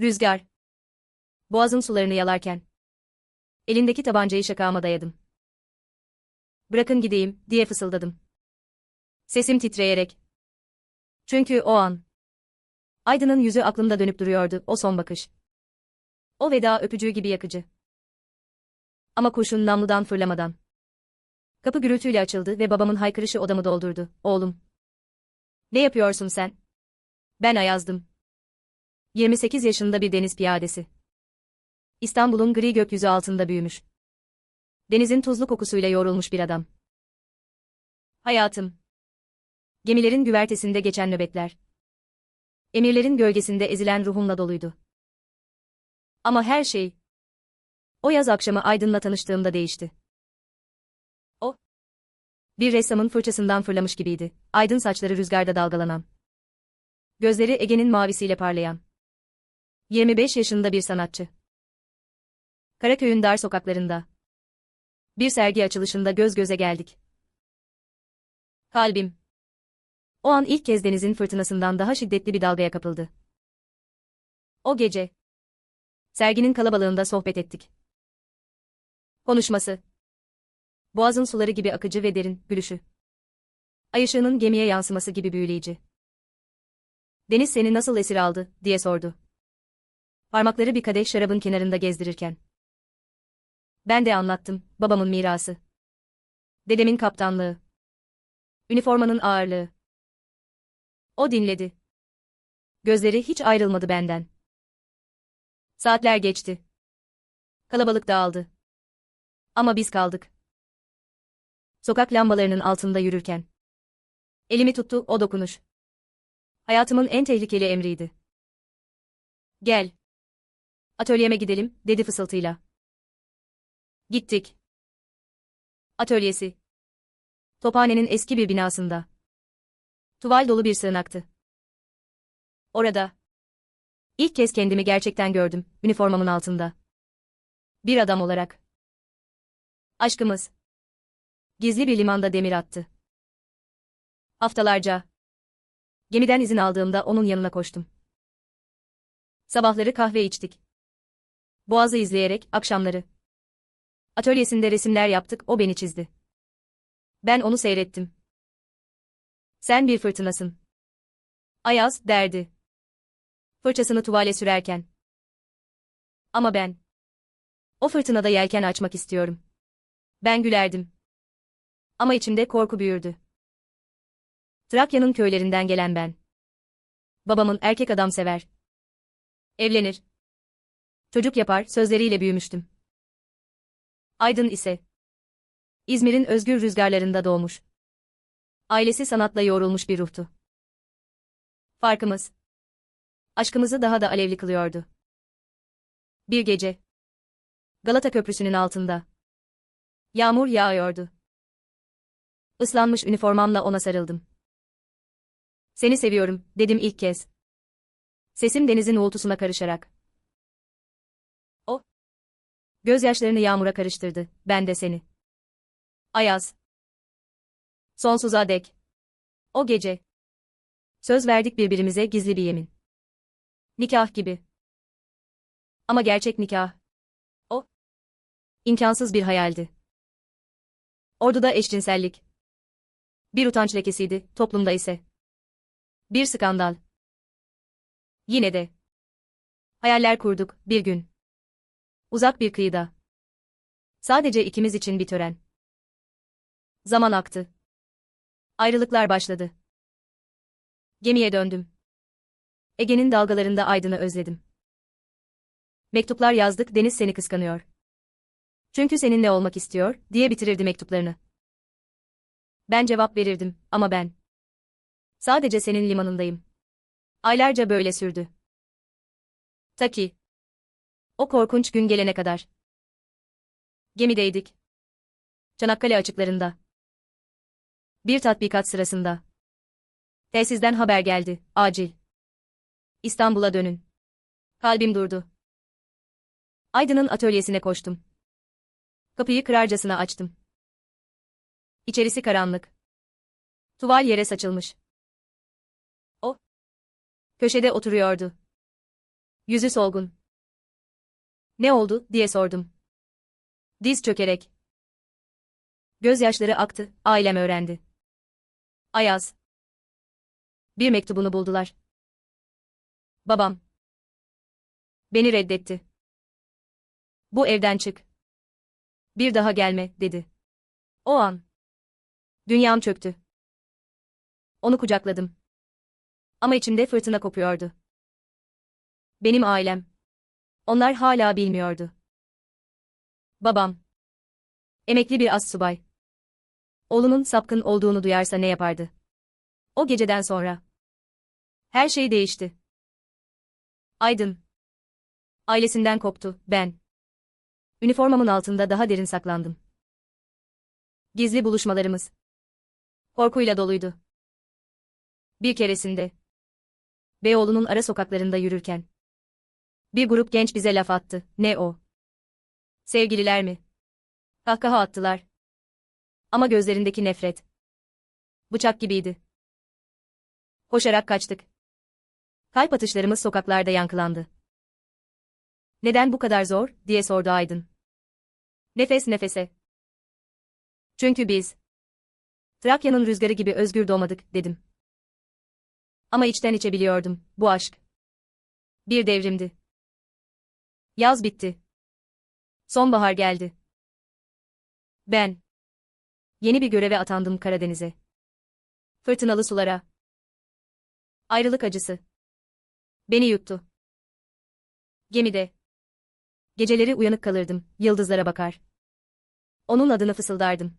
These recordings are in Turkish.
Rüzgar. Boğazın sularını yalarken. Elindeki tabancayı şakağıma dayadım. Bırakın gideyim, diye fısıldadım. Sesim titreyerek. Çünkü o an. Aydın'ın yüzü aklımda dönüp duruyordu, o son bakış. O veda öpücüğü gibi yakıcı. Ama kurşun namludan fırlamadan. Kapı gürültüyle açıldı ve babamın haykırışı odamı doldurdu. Oğlum. Ne yapıyorsun sen? Ben Ayaz'dım. 28 yaşında bir deniz piyadesi. İstanbul'un gri gökyüzü altında büyümüş. Denizin tuzlu kokusuyla yoğrulmuş bir adam. Hayatım. Gemilerin güvertesinde geçen nöbetler. Emirlerin gölgesinde ezilen ruhumla doluydu. Ama her şey, o yaz akşamı Aydın'la tanıştığımda değişti. O, bir ressamın fırçasından fırlamış gibiydi. Aydın saçları rüzgarda dalgalanan. Gözleri Ege'nin mavisiyle parlayan. 25 yaşında bir sanatçı. Karaköy'ün dar sokaklarında. Bir sergi açılışında göz göze geldik. Kalbim. O an ilk kez denizin fırtınasından daha şiddetli bir dalgaya kapıldı. O gece. Serginin kalabalığında sohbet ettik. Konuşması. Boğazın suları gibi akıcı ve derin, gülüşü. Ay ışığının gemiye yansıması gibi büyüleyici. Deniz seni nasıl esir aldı, diye sordu. Parmakları bir kadeh şarabın kenarında gezdirirken. Ben de anlattım, babamın mirası. Dedemin kaptanlığı. Üniformanın ağırlığı. O dinledi. Gözleri hiç ayrılmadı benden. Saatler geçti. Kalabalık dağıldı. Ama biz kaldık. Sokak lambalarının altında yürürken. Elimi tuttu o dokunuş. Hayatımın en tehlikeli emriydi. Gel. Atölyeme gidelim, dedi fısıltıyla. Gittik. Atölyesi. Tophanenin eski bir binasında. Tuval dolu bir sığınaktı. Orada. İlk kez kendimi gerçekten gördüm, üniformamın altında. Bir adam olarak. Aşkımız. Gizli bir limanda demir attı. Haftalarca. Gemiden izin aldığımda onun yanına koştum. Sabahları kahve içtik. Boğazı izleyerek, akşamları. Atölyesinde resimler yaptık, o beni çizdi. Ben onu seyrettim. Sen bir fırtınasın. Ayaz, derdi. Fırçasını tuvale sürerken. Ama ben. O fırtınada yelken açmak istiyorum. Ben gülerdim. Ama içimde korku büyürdü. Trakya'nın köylerinden gelen ben. Babamın erkek adam sever. Evlenir. Çocuk yapar sözleriyle büyümüştüm. Aydın ise İzmir'in özgür rüzgarlarında doğmuş. Ailesi sanatla yoğrulmuş bir ruhtu. Farkımız aşkımızı daha da alevli kılıyordu. Bir gece Galata Köprüsü'nün altında yağmur yağıyordu. Islanmış üniformamla ona sarıldım. Seni seviyorum, dedim ilk kez. Sesim denizin uğultusuna karışarak. Gözyaşlarını yağmura karıştırdı, ben de seni. Ayaz. Sonsuza dek. O gece. Söz verdik birbirimize gizli bir yemin. Nikah gibi. Ama gerçek nikah. O. İmkansız bir hayaldi. Orduda eşcinsellik. Bir utanç lekesiydi, toplumda ise. Bir skandal. Yine de. Hayaller kurduk, bir gün. Uzak bir kıyıda. Sadece ikimiz için bir tören. Zaman aktı. Ayrılıklar başladı. Gemiye döndüm. Ege'nin dalgalarında Aydın'ı özledim. Mektuplar yazdık, deniz seni kıskanıyor. Çünkü seninle olmak istiyor, diye bitirirdi mektuplarını. Ben cevap verirdim, ama ben. Sadece senin limanındayım. Aylarca böyle sürdü. Ta ki. O korkunç gün gelene kadar. Gemideydik. Çanakkale açıklarında. Bir tatbikat sırasında. Telsizden haber geldi, acil. İstanbul'a dönün. Kalbim durdu. Aydın'ın atölyesine koştum. Kapıyı kırarcasına açtım. İçerisi karanlık. Tuval yere saçılmış. O. Köşede oturuyordu. Yüzü solgun. Ne oldu diye sordum. Diz çökerek. Gözyaşları aktı, ailem öğrendi. Ayaz. Bir mektubunu buldular. Babam. Beni reddetti. Bu evden çık. Bir daha gelme, dedi. O an. Dünyam çöktü. Onu kucakladım. Ama içimde fırtına kopuyordu. Benim ailem. Onlar hala bilmiyordu. Babam. Emekli bir astsubay. Oğlunun sapkın olduğunu duyarsa ne yapardı? O geceden sonra. Her şey değişti. Aydın. Ailesinden koptu, ben. Üniformamın altında daha derin saklandım. Gizli buluşmalarımız. Korkuyla doluydu. Bir keresinde. Beyoğlu'nun ara sokaklarında yürürken. Bir grup genç bize laf attı. Ne o? Sevgililer mi? Kahkaha attılar. Ama gözlerindeki nefret. Bıçak gibiydi. Koşarak kaçtık. Kalp atışlarımız sokaklarda yankılandı. Neden bu kadar zor, diye sordu Aydın. Nefes nefese. Çünkü biz, Trakya'nın rüzgarı gibi özgür doğmadık, dedim. Ama içten içe biliyordum, bu aşk. Bir devrimdi. Yaz bitti. Sonbahar geldi. Ben. Yeni bir göreve atandım Karadeniz'e. Fırtınalı sulara. Ayrılık acısı. Beni yuttu. Gemide. Geceleri uyanık kalırdım, yıldızlara bakar. Onun adını fısıldardım.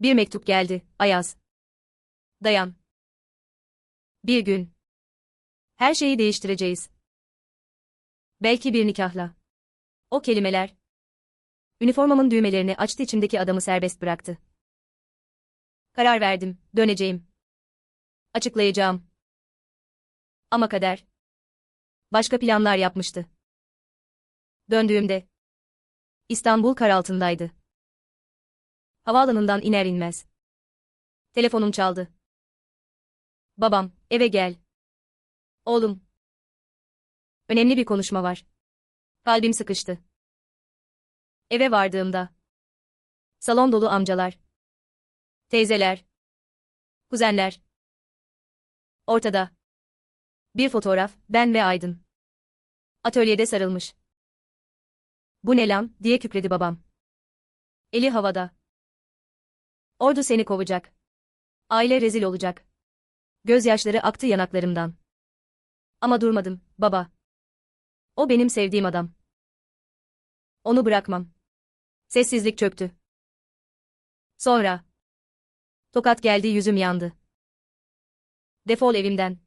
Bir mektup geldi, Ayaz. Dayan. Bir gün. Her şeyi değiştireceğiz. Belki bir nikahla. O kelimeler. Üniformamın düğmelerini açtı içimdeki adamı serbest bıraktı. Karar verdim, döneceğim. Açıklayacağım. Ama kader. Başka planlar yapmıştı. Döndüğümde. İstanbul kar altındaydı. Havaalanından iner inmez. Telefonum çaldı. Babam, eve gel. Oğlum. Önemli bir konuşma var. Kalbim sıkıştı. Eve vardığımda. Salon dolu amcalar. Teyzeler. Kuzenler. Ortada. Bir fotoğraf, ben ve Aydın. Atölyede sarılmış. Bu ne lan, diye kükredi babam. Eli havada. Ordu seni kovacak. Aile rezil olacak. Gözyaşları aktı yanaklarımdan. Ama durmadım, baba. O benim sevdiğim adam. Onu bırakmam. Sessizlik çöktü. Sonra. Tokat geldi yüzüm yandı. Defol evimden.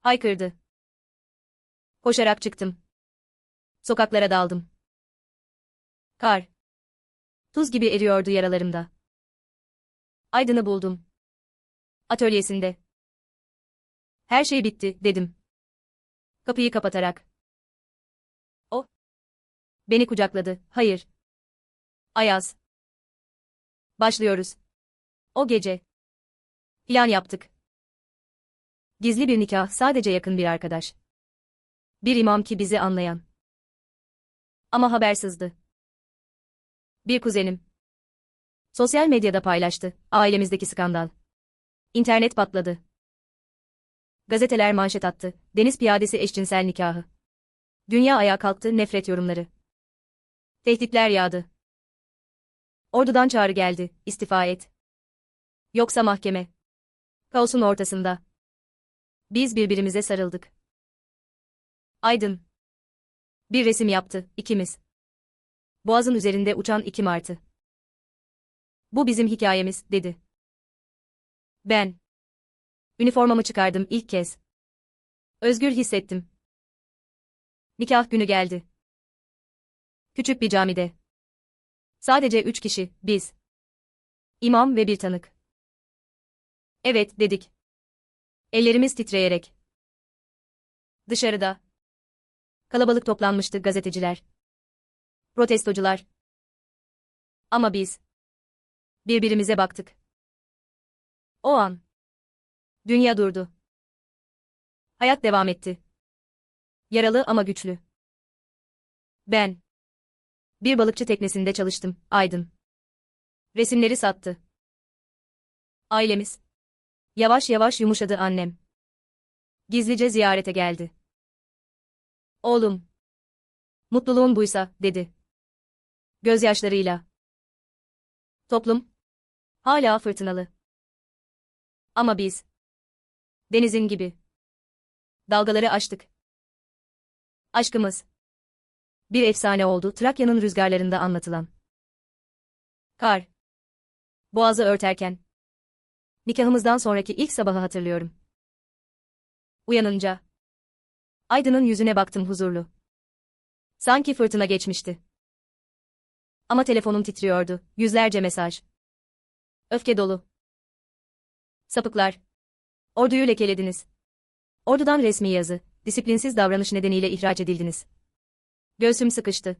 Haykırdı. Koşarak çıktım. Sokaklara daldım. Kar. Tuz gibi eriyordu yaralarımda. Aydın'ı buldum. Atölyesinde. Her şey bitti, dedim. Kapıyı kapatarak. Beni kucakladı, hayır. Ayaz. Başlıyoruz. O gece. Plan yaptık. Gizli bir nikah, sadece yakın bir arkadaş. Bir imam ki bizi anlayan. Ama haber sızdı. Bir kuzenim. Sosyal medyada paylaştı, ailemizdeki skandal. İnternet patladı. Gazeteler manşet attı, deniz piyadesi eşcinsel nikahı. Dünya ayağa kalktı, nefret yorumları. Tehditler yağdı. Ordudan çağrı geldi, istifa et. Yoksa mahkeme. Kaosun ortasında. Biz birbirimize sarıldık. Aydın. Bir resim yaptı, ikimiz. Boğazın üzerinde uçan iki martı. Bu bizim hikayemiz, dedi. Ben. Üniformamı çıkardım ilk kez. Özgür hissettim. Nikah günü geldi. Küçük bir camide. Sadece üç kişi, biz. İmam ve bir tanık. Evet, dedik. Ellerimiz titreyerek. Dışarıda. Kalabalık toplanmıştı gazeteciler. Protestocular. Ama biz. Birbirimize baktık. O an. Dünya durdu. Hayat devam etti. Yaralı ama güçlü. Ben. Bir balıkçı teknesinde çalıştım, Aydın. Resimleri sattı. Ailemiz. Yavaş yavaş yumuşadı annem. Gizlice ziyarete geldi. Oğlum. Mutluluğun buysa, dedi. Gözyaşlarıyla. Toplum. Hala fırtınalı. Ama biz. Denizin gibi. Dalgaları aştık. Aşkımız. Bir efsane oldu Trakya'nın rüzgarlarında anlatılan. Kar. Boğazı örterken. Nikahımızdan sonraki ilk sabahı hatırlıyorum. Uyanınca. Aydın'ın yüzüne baktım huzurlu. Sanki fırtına geçmişti. Ama telefonum titriyordu, yüzlerce mesaj. Öfke dolu. Sapıklar. Orduyu lekelediniz. Ordudan resmi yazı, disiplinsiz davranış nedeniyle ihraç edildiniz. Göğsüm sıkıştı.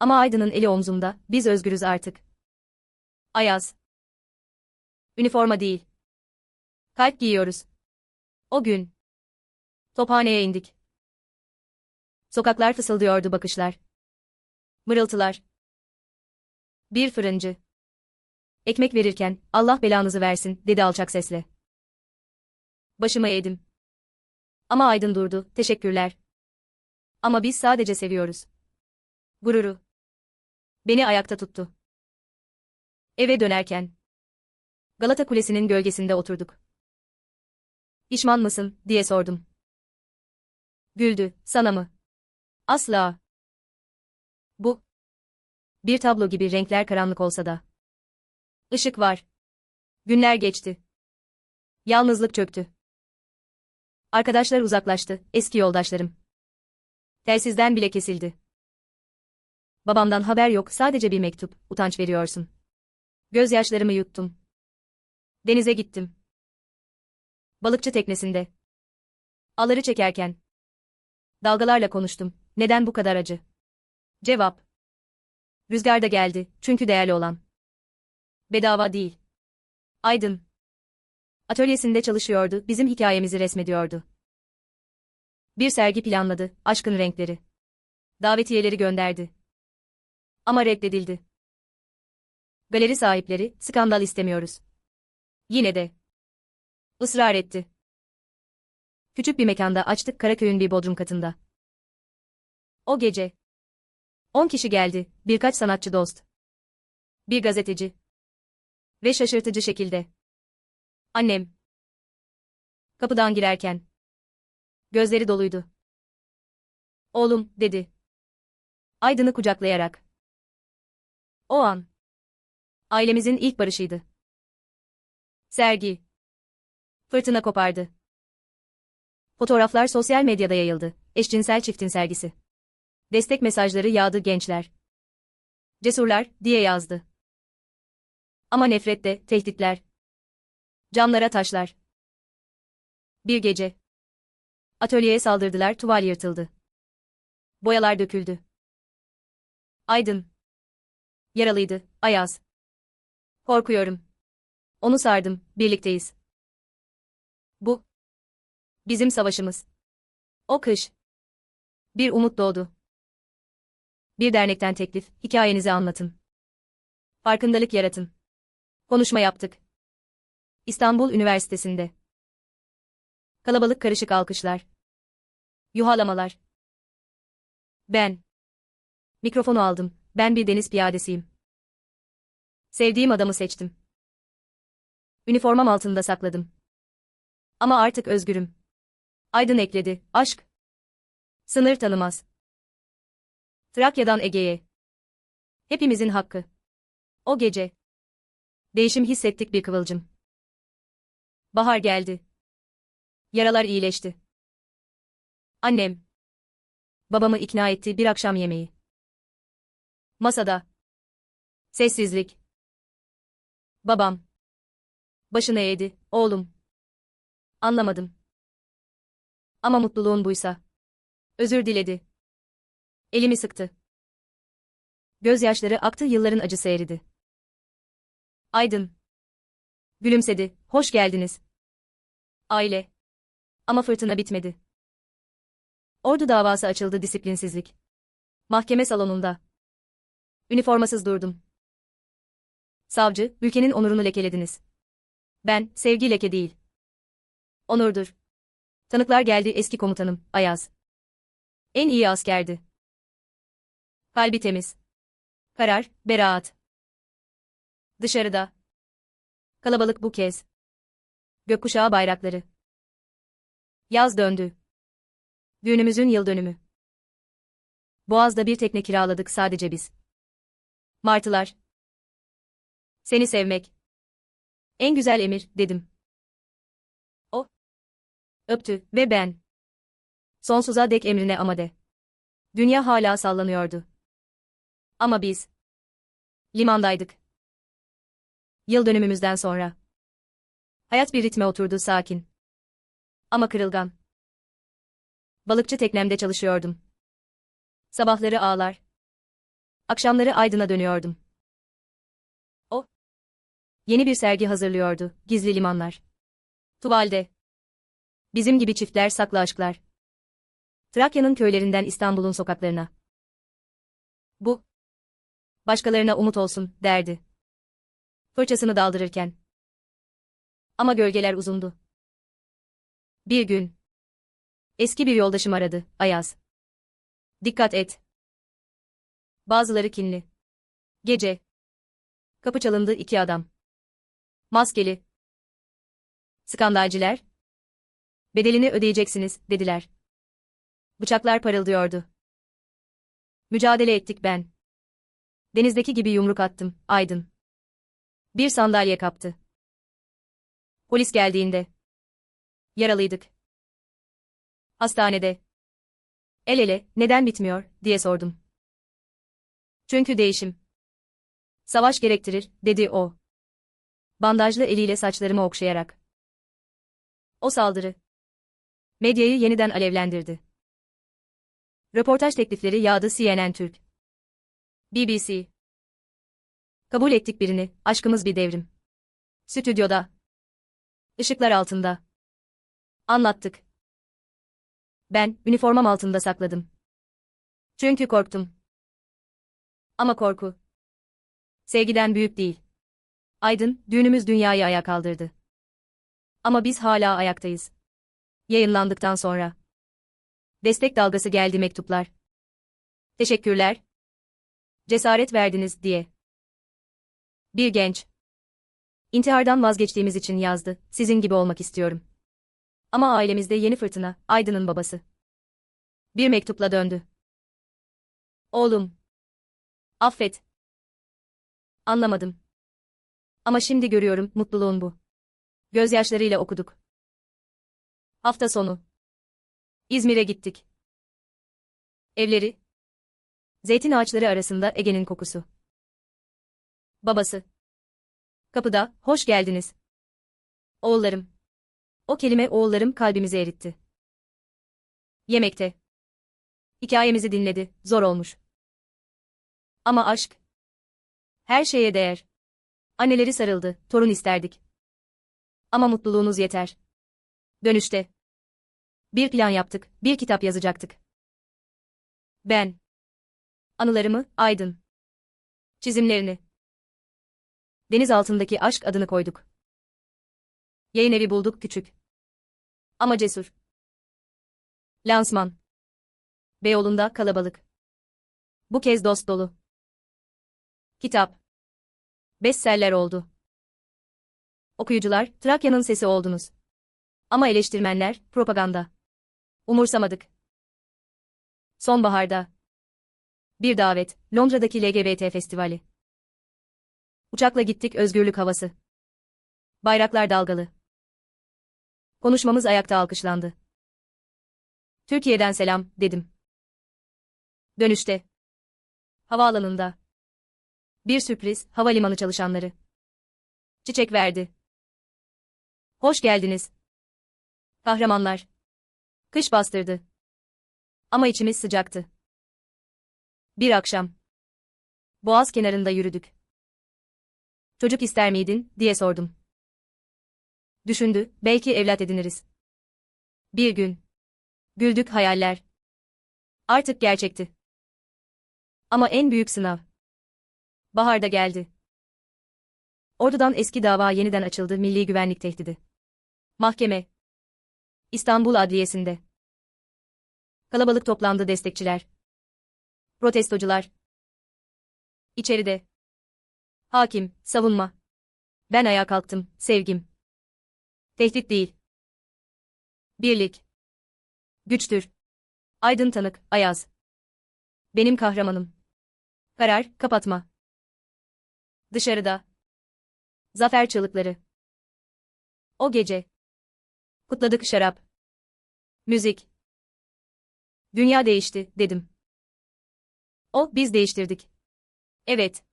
Ama Aydın'ın eli omzumda, biz özgürüz artık. Ayaz. Üniforma değil. Kalp giyiyoruz. O gün. Tophaneye indik. Sokaklar fısıldıyordu bakışlar. Mırıltılar. Bir fırıncı. Ekmek verirken, Allah belanızı versin, dedi alçak sesle. Başımı eğdim. Ama Aydın durdu, teşekkürler. Ama biz sadece seviyoruz. Gururu. Beni ayakta tuttu. Eve dönerken. Galata Kulesi'nin gölgesinde oturduk. Pişman mısın, diye sordum. Güldü, sana mı? Asla. Bu. Bir tablo gibi renkler karanlık olsa da. Işık var. Günler geçti. Yalnızlık çöktü. Arkadaşlar uzaklaştı, eski yoldaşlarım. Telsizden bile kesildi. Babamdan haber yok, sadece bir mektup, utanç veriyorsun. Gözyaşlarımı yuttum. Denize gittim. Balıkçı teknesinde. Aları çekerken. Dalgalarla konuştum. Neden bu kadar acı? Cevap. Rüzgar da geldi, çünkü değerli olan. Bedava değil. Aydın. Atölyesinde çalışıyordu, bizim hikayemizi resmediyordu. Bir sergi planladı, aşkın renkleri. Davetiyeleri gönderdi. Ama reddedildi. Galeri sahipleri, skandal istemiyoruz. Yine de. Israr etti. Küçük bir mekanda açtık Karaköy'ün bir bodrum katında. O gece. On kişi geldi, birkaç sanatçı dost. Bir gazeteci. Ve şaşırtıcı şekilde. Annem. Kapıdan girerken. Gözleri doluydu. Oğlum, dedi. Aydın'ı kucaklayarak. O an. Ailemizin ilk barışıydı. Sergi. Fırtına kopardı. Fotoğraflar sosyal medyada yayıldı. Eşcinsel çiftin sergisi. Destek mesajları yağdı gençler. Cesurlar, diye yazdı. Ama nefrette, tehditler. Camlara taşlar. Bir gece. Atölyeye saldırdılar, tuval yırtıldı. Boyalar döküldü. Aydın. Yaralıydı, Ayaz. Korkuyorum. Onu sardım, birlikteyiz. Bu. Bizim savaşımız. O kış. Bir umut doğdu. Bir dernekten teklif, hikayenizi anlatın. Farkındalık yaratın. Konuşma yaptık. İstanbul Üniversitesi'nde. Kalabalık karışık alkışlar. Yuhalamalar. Ben. Mikrofonu aldım. Ben bir deniz piyadesiyim. Sevdiğim adamı seçtim. Üniformam altında sakladım. Ama artık özgürüm. Aydın ekledi. Aşk. Sınır tanımaz. Trakya'dan Ege'ye. Hepimizin hakkı. O gece. Değişim hissettik bir kıvılcım. Bahar geldi. Yaralar iyileşti. Annem. Babamı ikna etti bir akşam yemeği. Masada. Sessizlik. Babam. Başını eğdi, oğlum. Anlamadım. Ama mutluluğun buysa. Özür diledi. Elimi sıktı. Gözyaşları aktı yılların acısı eridi. Aydın. Gülümsedi, hoş geldiniz. Aile. Ama fırtına bitmedi. Ordu davası açıldı disiplinsizlik. Mahkeme salonunda. Üniformasız durdum. Savcı, ülkenin onurunu lekelediniz. Ben, sevgi leke değil. Onurdur. Tanıklar geldi eski komutanım, Ayaz. En iyi askerdi. Kalbi temiz. Karar, beraat. Dışarıda. Kalabalık bu kez. Gökkuşağı bayrakları. Yaz döndü. Düğünümüzün yıl dönümü. Boğaz'da bir tekne kiraladık sadece biz. Martılar. Seni sevmek. En güzel emir, dedim. O. Öptü ve ben. Sonsuza dek emrine amade. Dünya hala sallanıyordu. Ama biz. Limandaydık. Yıl dönümümüzden sonra. Hayat bir ritme oturdu sakin. Ama kırılgan. Balıkçı teknemde çalışıyordum. Sabahları ağlar. Akşamları aydına dönüyordum. O. Yeni bir sergi hazırlıyordu, gizli limanlar. Tuvalde. Bizim gibi çiftler saklı aşklar. Trakya'nın köylerinden İstanbul'un sokaklarına. Bu. Başkalarına umut olsun, derdi. Fırçasını daldırırken. Ama gölgeler uzundu. Bir gün. Eski bir yoldaşım aradı, Ayaz. Dikkat et. Bazıları kinli. Gece. Kapı çalındı iki adam. Maskeli. Skandalciler. Bedelini ödeyeceksiniz, dediler. Bıçaklar parıldıyordu. Mücadele ettik ben. Denizdeki gibi yumruk attım, aydın. Bir sandalye kaptı. Polis geldiğinde. Yaralıydık. Hastanede. El ele, neden bitmiyor, diye sordum. Çünkü değişim. Savaş gerektirir, dedi o. Bandajlı eliyle saçlarımı okşayarak. O saldırı. Medyayı yeniden alevlendirdi. Röportaj teklifleri yağdı CNN Türk. BBC. Kabul ettik birini, aşkımız bir devrim. Stüdyoda. Işıklar altında. Anlattık. Ben, üniformam altında sakladım. Çünkü korktum. Ama korku. Sevgiden büyük değil. Aydın, düğünümüz dünyayı ayağa kaldırdı. Ama biz hala ayaktayız. Yayınlandıktan sonra. Destek dalgası geldi mektuplar. Teşekkürler. Cesaret verdiniz diye. Bir genç. İntihardan vazgeçtiğimiz için yazdı. Sizin gibi olmak istiyorum. Ama ailemizde yeni fırtına, Aydın'ın babası. Bir mektupla döndü. Oğlum. Affet. Anlamadım. Ama şimdi görüyorum, mutluluğun bu. Gözyaşlarıyla okuduk. Hafta sonu. İzmir'e gittik. Evleri. Zeytin ağaçları arasında Ege'nin kokusu. Babası. Kapıda, hoş geldiniz. Oğullarım. O kelime oğullarım kalbimizi eritti. Yemekte. Hikayemizi dinledi, zor olmuş. Ama aşk. Her şeye değer. Anneleri sarıldı, torun isterdik. Ama mutluluğunuz yeter. Dönüşte. Bir plan yaptık, bir kitap yazacaktık. Ben. Anılarımı, Aydın. Çizimlerini. Deniz altındaki aşk adını koyduk. Yayın evi bulduk küçük. Ama cesur. Lansman. Beyoğlu'nda kalabalık. Bu kez dost dolu. Kitap. Bestseller oldu. Okuyucular, Trakya'nın sesi oldunuz. Ama eleştirmenler, propaganda. Umursamadık. Sonbaharda. Bir davet, Londra'daki LGBT festivali. Uçakla gittik özgürlük havası. Bayraklar dalgalı. Konuşmamız ayakta alkışlandı. Türkiye'den selam, dedim. Dönüşte. Havaalanında. Bir sürpriz, havalimanı çalışanları. Çiçek verdi. Hoş geldiniz. Kahramanlar. Kış bastırdı. Ama içimiz sıcaktı. Bir akşam. Boğaz kenarında yürüdük. Çocuk ister miydin, diye sordum. Düşündü, belki evlat ediniriz. Bir gün. Güldük hayaller. Artık gerçekti. Ama en büyük sınav. Baharda geldi. Ordudan eski dava yeniden açıldı milli güvenlik tehdidi. Mahkeme. İstanbul Adliyesi'nde. Kalabalık toplandı destekçiler. Protestocular. İçeride. Hakim, savunma. Ben ayağa kalktım, sevgim. Tehdit değil. Birlik. Güçtür. Aydın Tanık, Ayaz. Benim kahramanım. Karar, kapatma. Dışarıda. Zafer çığlıkları. O gece. Kutladık şarap. Müzik. Dünya değişti, dedim. O, biz değiştirdik. Evet.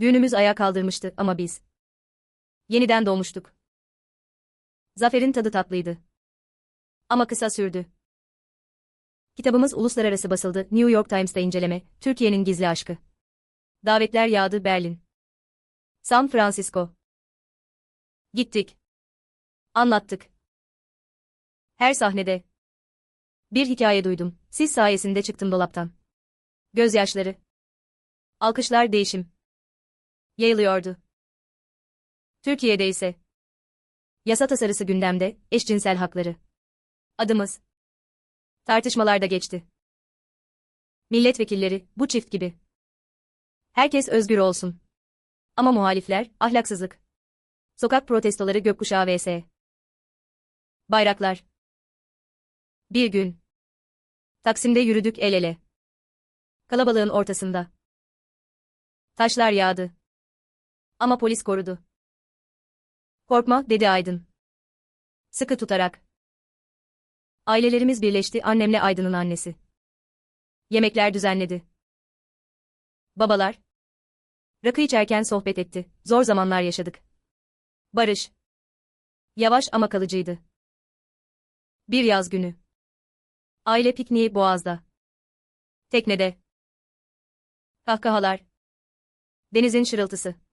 Düğünümüz ayağa kaldırmıştı ama biz. Yeniden doğmuştuk. Zaferin tadı tatlıydı. Ama kısa sürdü. Kitabımız uluslararası basıldı. New York Times'ta inceleme. Türkiye'nin gizli aşkı. Davetler yağdı Berlin. San Francisco. Gittik. Anlattık. Her sahnede. Bir hikaye duydum. Siz sayesinde çıktım dolaptan. Gözyaşları. Alkışlar değişim. Yayılıyordu. Türkiye'de ise. Yasa tasarısı gündemde, eşcinsel hakları. Adımız. Tartışmalarda geçti. Milletvekilleri, bu çift gibi. Herkes özgür olsun. Ama muhalifler, ahlaksızlık. Sokak protestoları gökkuşağı vs. Bayraklar. Bir gün. Taksim'de yürüdük el ele. Kalabalığın ortasında. Taşlar yağdı. Ama polis korudu. Korkma, dedi Aydın. Sıkı tutarak. Ailelerimiz birleşti annemle Aydın'ın annesi. Yemekler düzenledi. Babalar. Rakı içerken sohbet etti. Zor zamanlar yaşadık. Barış. Yavaş ama kalıcıydı. Bir yaz günü. Aile pikniği Boğaz'da. Teknede. Kahkahalar. Denizin şırıltısı.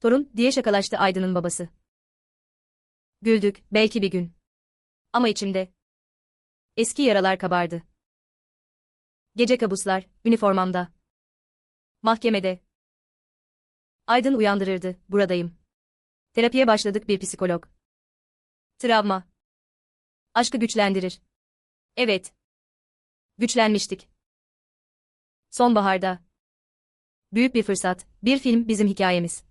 Torun diye şakalaştı Aydın'ın babası. Güldük, belki bir gün. Ama içimde. Eski yaralar kabardı. Gece kabuslar, üniformamda. Mahkemede. Aydın uyandırırdı, buradayım. Terapiye başladık bir psikolog. Travma. Aşkı güçlendirir. Evet. Güçlenmiştik. Sonbaharda. Büyük bir fırsat, bir film bizim hikayemiz.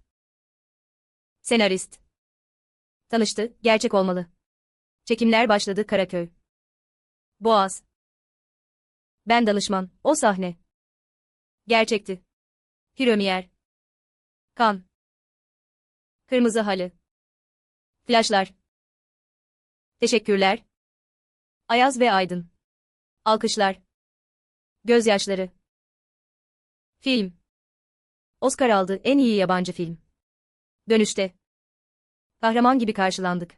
Senarist. Tanıştı, gerçek olmalı. Çekimler başladı Karaköy. Boğaz. Ben danışman, o sahne. Gerçekti. Pirömiyer. Kan. Kırmızı halı. Flaşlar. Teşekkürler. Ayaz ve Aydın. Alkışlar. Gözyaşları. Film. Oscar aldı en iyi yabancı film. Dönüşte. Kahraman gibi karşılandık.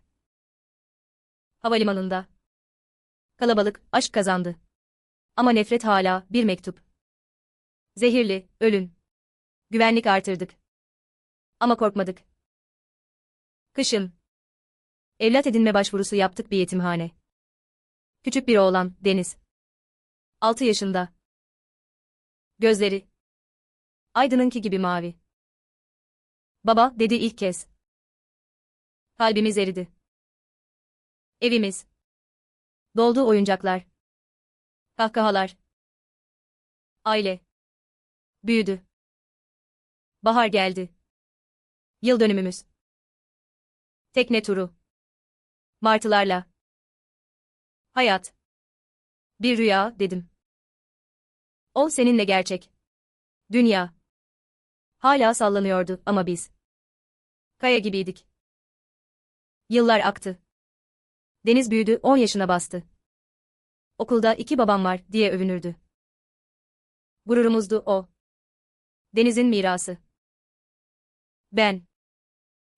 Havalimanında. Kalabalık, aşk kazandı. Ama nefret hala, bir mektup. Zehirli, ölün. Güvenlik artırdık. Ama korkmadık. Kışın. Evlat edinme başvurusu yaptık bir yetimhane. Küçük bir oğlan, Deniz. 6 yaşında. Gözleri. Aydın'ınki gibi mavi. Baba, dedi ilk kez. Kalbimiz eridi. Evimiz. Doldu oyuncaklar. Kahkahalar. Aile. Büyüdü. Bahar geldi. Yıl dönümümüz. Tekne turu. Martılarla. Hayat. Bir rüya, dedim. O seninle gerçek. Dünya. Hala sallanıyordu ama biz. Kaya gibiydik. Yıllar aktı. Deniz büyüdü, 10 yaşına bastı. Okulda iki babam var diye övünürdü. Gururumuzdu o. Deniz'in mirası. Ben.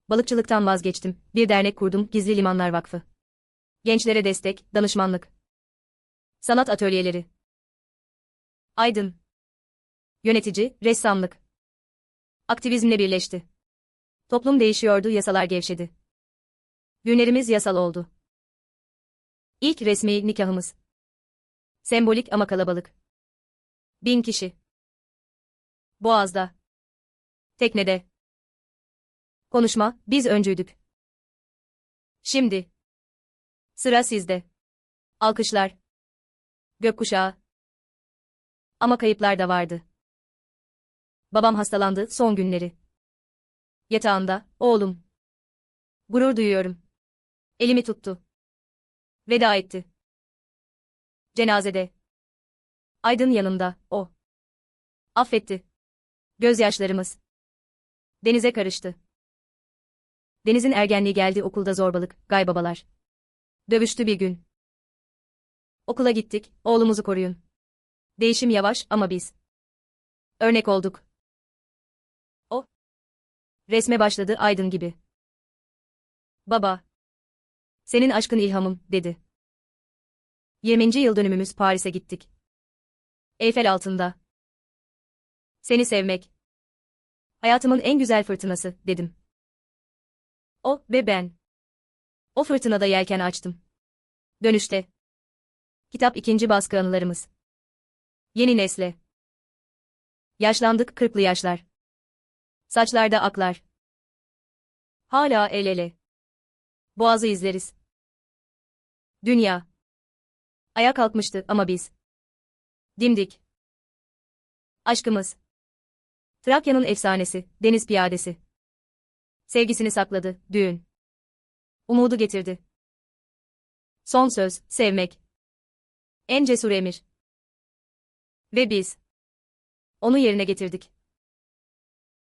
Balıkçılıktan vazgeçtim. Bir dernek kurdum, Gizli Limanlar Vakfı. Gençlere destek, danışmanlık. Sanat atölyeleri. Aydın. Yönetici, ressamlık. Aktivizmle birleşti. Toplum değişiyordu, yasalar gevşedi. Günlerimiz yasal oldu. İlk resmi nikahımız. Sembolik ama kalabalık. Bin kişi. Boğaz'da. Teknede. Konuşma, biz öncüydük. Şimdi. Sıra sizde. Alkışlar. Gökkuşağı. Ama kayıplar da vardı. Babam hastalandı son günleri. Yatağında, oğlum. Gurur duyuyorum. Elimi tuttu. Veda etti. Cenazede. Aydın yanımda, o. Affetti. Gözyaşlarımız. Denize karıştı. Deniz'in ergenliği geldi okulda zorbalık, gaybabalar. Dövüştü bir gün. Okula gittik, oğlumuzu koruyun. Değişim yavaş ama biz. Örnek olduk. O. Resme başladı Aydın gibi. Baba. Senin aşkın ilhamım, dedi. 20. yıl dönümümüz Paris'e gittik. Eyfel altında. Seni sevmek. Hayatımın en güzel fırtınası, dedim. O ve ben. O fırtınada yelken açtım. Dönüşte. Kitap ikinci baskı anılarımız. Yeni nesle. Yaşlandık kırklı yaşlar. Saçlarda aklar. Hala el ele. Boğazı izleriz. Dünya. Ayağa kalkmıştı ama biz. Dimdik. Aşkımız. Trakya'nın efsanesi, deniz piyadesi. Sevgisini sakladı, düğün. Umudu getirdi. Son söz, sevmek. En cesur emir. Ve biz. Onu yerine getirdik.